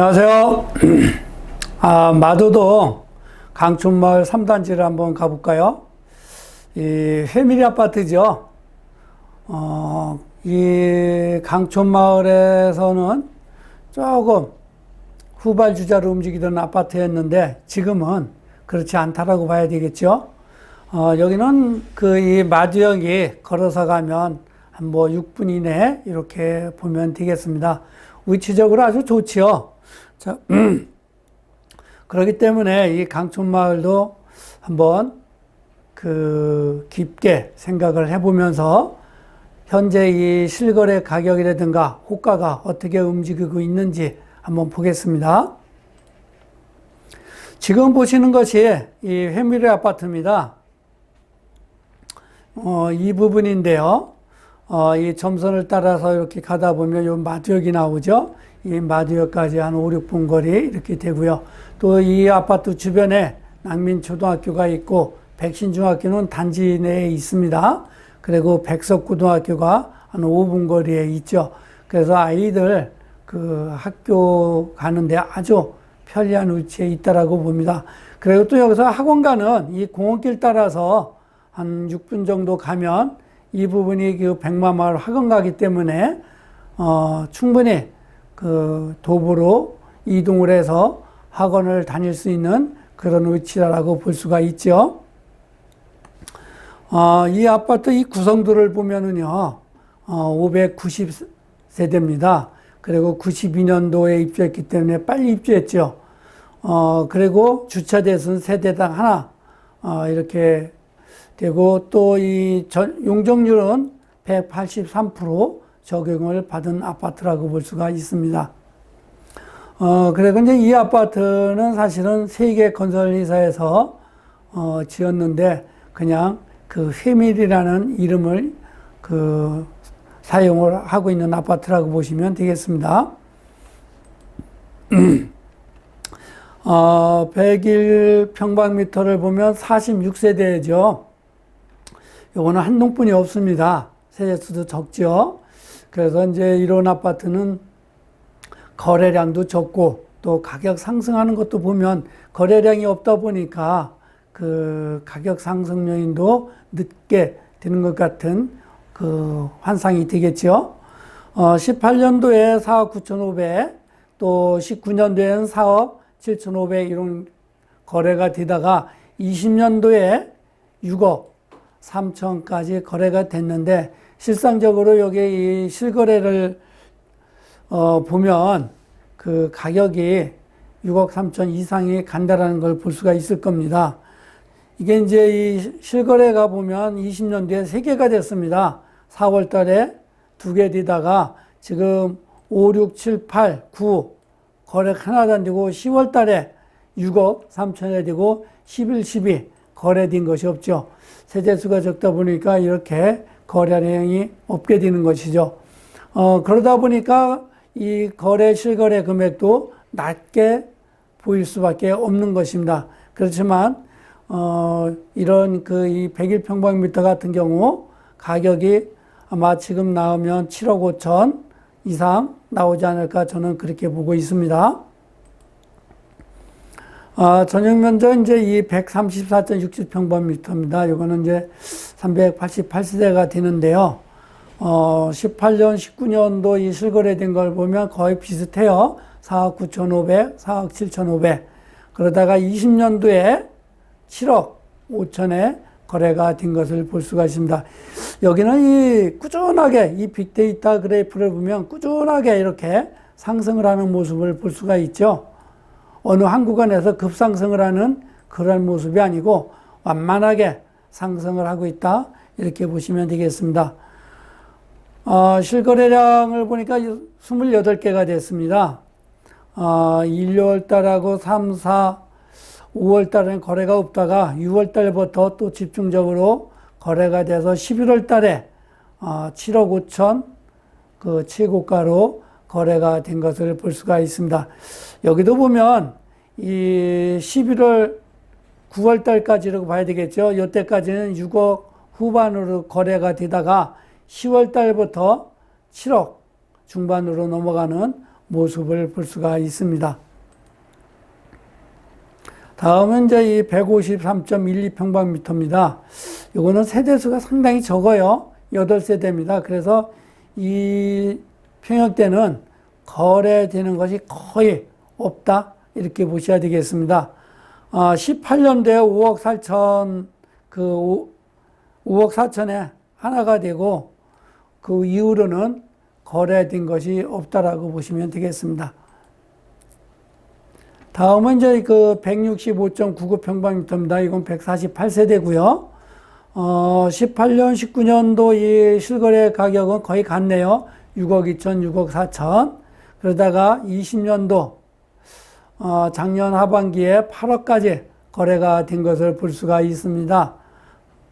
안녕하세요. 아, 마도동 강촌마을 3단지를 한번 가볼까요? 이 회밀이 아파트죠. 어, 이 강촌마을에서는 조금 후발주자로 움직이던 아파트였는데 지금은 그렇지 않다라고 봐야 되겠죠. 어, 여기는 그 이 마주역이 걸어서 가면 한 뭐 6분 이내 이렇게 보면 되겠습니다. 위치적으로 아주 좋지요. 자, 그렇기 때문에 이 강촌마을도 한번 그 깊게 생각을 해보면서 현재 이 실거래 가격이라든가 호가가 어떻게 움직이고 있는지 한번 보겠습니다. 지금 보시는 것이 이 회밀의 아파트입니다. 어, 이 부분인데요. 어, 이 점선을 따라서 이렇게 가다 보면 요 마두역이 나오죠. 이 마두역까지 한 5, 6분 거리 이렇게 되고요. 또 이 아파트 주변에 낙민초등학교가 있고 백신중학교는 단지 내에 있습니다. 그리고 백석고등학교가 한 5분 거리에 있죠. 그래서 아이들 그 학교 가는데 아주 편리한 위치에 있다라고 봅니다. 그리고 또 여기서 학원 가는 이 공원길 따라서 한 6분 정도 가면 이 부분이 그 백마마을 학원 가기 때문에 어, 충분히 그 도보로 이동을 해서 학원을 다닐 수 있는 그런 위치라고 볼 수가 있죠. 어, 이 아파트 이 구성도를 보면은요, 어, 590세대입니다. 그리고 92년도에 입주했기 때문에 빨리 입주했죠. 어, 그리고 주차 대수는 세대당 하나, 어, 이렇게 되고 또 이 용적률은 183% 적용을 받은 아파트라고 볼 수가 있습니다. 어, 그리고 이제 이 아파트는 사실은 세계 건설회사에서 어, 지었는데 그냥 그 회밀이라는 이름을 그 사용을 하고 있는 아파트라고 보시면 되겠습니다. 어, 101평방미터를 보면 46세대죠. 요거는 한 동뿐이 없습니다. 세대수도 적죠. 그래서 이제 이런 아파트는 거래량도 적고 또 가격 상승하는 것도 보면 거래량이 없다 보니까 그 가격 상승 요인도 늦게 되는 것 같은 그 환상이 되겠죠. 어, 18년도에 4억 9,500, 또 19년도에는 4억 7,500 이런 거래가 되다가 20년도에 6억 3천까지 거래가 됐는데 실상적으로 여기 이 실거래를 어 보면 그 가격이 6억 3천 이상이 간다라는 걸 볼 수가 있을 겁니다. 이게 이제 이 실거래가 보면 20년도에 3개가 됐습니다. 4월 달에 2개 되다가 지금 5, 6, 7, 8, 9 거래가 하나도 안 되고 10월 달에 6억 3천에 되고 11, 12 거래된 것이 없죠. 세대수가 적다 보니까 이렇게 거래량이 없게 되는 것이죠. 어, 그러다 보니까 이 거래, 실거래 금액도 낮게 보일 수밖에 없는 것입니다. 그렇지만, 어, 이런 그 이 101평방미터 같은 경우 가격이 아마 지금 나오면 7억 5천 이상 나오지 않을까 저는 그렇게 보고 있습니다. 아, 전용 면적 이제 이 134.60평방미터입니다. 이거는 이제 388세대가 되는데요. 어, 18년, 19년도 이 실거래된 걸 보면 거의 비슷해요. 4억 9,500, 4억 7,500. 그러다가 20년도에 7억 5천에 거래가 된 것을 볼 수가 있습니다. 여기는 이 꾸준하게 이 빅데이터 그래프를 보면 꾸준하게 이렇게 상승을 하는 모습을 볼 수가 있죠. 어느 한 구간에서 급상승을 하는 그런 모습이 아니고 완만하게 상승을 하고 있다. 이렇게 보시면 되겠습니다. 어, 실거래량을 보니까 28개가 됐습니다. 어, 1, 2월 달하고 3, 4, 5월 달에는 거래가 없다가 6월 달부터 또 집중적으로 거래가 돼서 11월 달에 어, 7억 5천 그 최고가로 거래가 된 것을 볼 수가 있습니다. 여기도 보면 이 11월 9월 달까지라고 봐야 되겠죠. 이때까지는 6억 후반으로 거래가 되다가 10월 달부터 7억 중반으로 넘어가는 모습을 볼 수가 있습니다. 다음은 이제 이 153.12평방미터입니다. 이거는 세대수가 상당히 적어요. 8세대입니다. 그래서 이 평형대는 거래되는 것이 거의 없다. 이렇게 보셔야 되겠습니다. 아, 18년도에 5억 4천, 그 5억 4천에 하나가 되고 그 이후로는 거래된 것이 없다라고 보시면 되겠습니다. 다음은 이제 그 165.99 평방미터입니다. 이건 148세대고요. 어, 18년, 19년도 이 실거래 가격은 거의 같네요. 6억 2천, 6억 4천. 그러다가 20년도 어, 작년 하반기에 8억까지 거래가 된 것을 볼 수가 있습니다.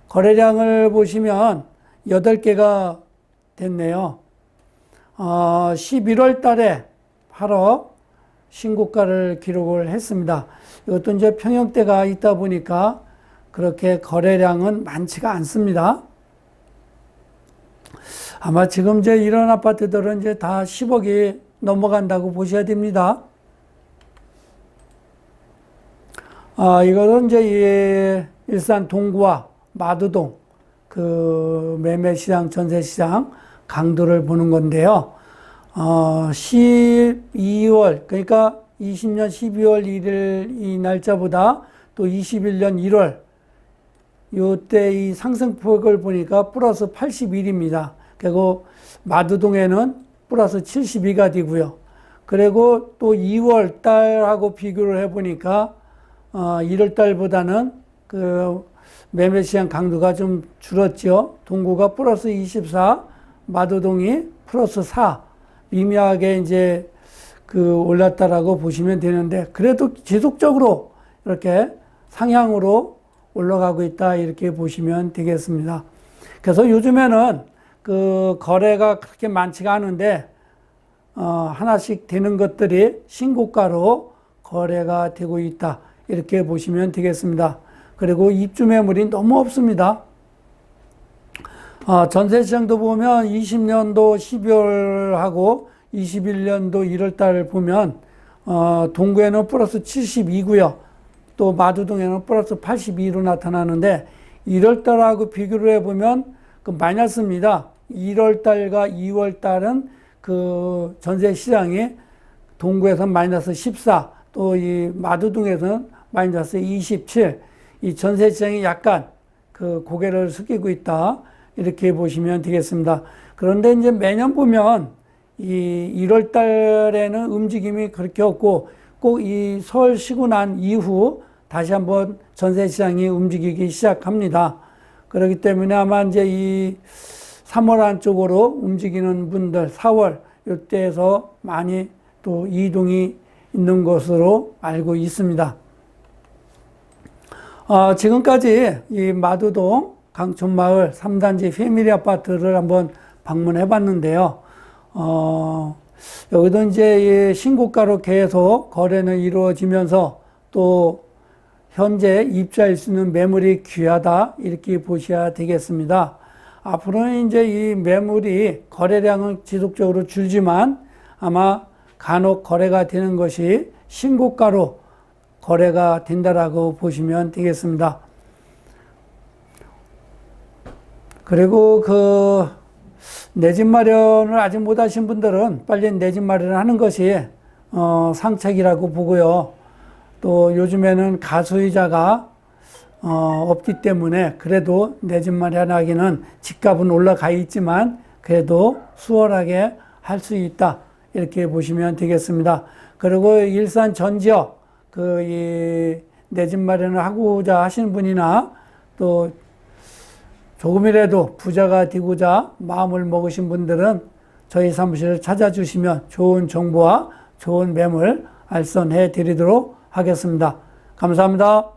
거래량을 보시면 8개가 됐네요. 어, 11월 달에 8억 신고가를 기록을 했습니다. 이것도 이제 평형대가 있다 보니까 그렇게 거래량은 많지가 않습니다. 아마 지금 이제 이런 아파트들은 이제 다 10억이 넘어간다고 보셔야 됩니다. 아, 이거는 이제 이 일산 동구와 마두동 그 매매 시장, 전세 시장 강도를 보는 건데요. 어, 12월, 그러니까 20년 12월 1일 이 날짜보다 또 21년 1월, 요때 이 상승폭을 보니까 플러스 81입니다. 그리고 마두동에는 플러스 72가 되고요. 그리고 또 2월 달하고 비교를 해보니까 어, 1월 달보다는 그 매매 시장 강도가 좀 줄었죠. 동구가 플러스 24, 마도동이 플러스 4. 미미하게 이제 그 올랐다라고 보시면 되는데 그래도 지속적으로 이렇게 상향으로 올라가고 있다 이렇게 보시면 되겠습니다. 그래서 요즘에는 그 거래가 그렇게 많지가 않은데 어 하나씩 되는 것들이 신고가로 거래가 되고 있다 이렇게 보시면 되겠습니다. 그리고 입주 매물이 너무 없습니다. 어, 전세 시장도 보면 20년도 12월하고 21년도 1월 달 보면 어, 동구에는 플러스 72고요. 또 마두동에는 플러스 82로 나타나는데 1월 달하고 비교를 해보면 그 마이너스입니다. 1월 달과 2월 달은 그 전세 시장이 동구에서 마이너스 14, 또 이 마두동에서는 마이너스 27. 이 전세 시장이 약간 그 고개를 숙이고 있다. 이렇게 보시면 되겠습니다. 그런데 이제 매년 보면 이 1월 달에는 움직임이 그렇게 없고 꼭 이 설 쉬고 난 이후 다시 한번 전세 시장이 움직이기 시작합니다. 그렇기 때문에 아마 이제 이 3월 안쪽으로 움직이는 분들 4월 이때에서 많이 또 이동이 있는 것으로 알고 있습니다. 어, 지금까지 이 마두동 강촌마을 3단지 패밀리 아파트를 한번 방문해 봤는데요. 어, 여기도 이제 신고가로 계속 거래는 이루어지면서 또 현재 입주할 수 있는 매물이 귀하다 이렇게 보셔야 되겠습니다. 앞으로는 이제 이 매물이 거래량은 지속적으로 줄지만 아마 간혹 거래가 되는 것이 신고가로 거래가 된다라고 보시면 되겠습니다. 그리고 그 내 집 마련을 아직 못 하신 분들은 빨리 내 집 마련을 하는 것이 어, 상책이라고 보고요. 또 요즘에는 가수이자가 어, 없기 때문에 그래도 내 집 마련하기는 집값은 올라가 있지만 그래도 수월하게 할 수 있다 이렇게 보시면 되겠습니다. 그리고 일산 전 지역 그이 내 집 마련을 하고자 하시는 분이나 또 조금이라도 부자가 되고자 마음을 먹으신 분들은 저희 사무실을 찾아주시면 좋은 정보와 좋은 매물 알선해 드리도록 하겠습니다. 감사합니다.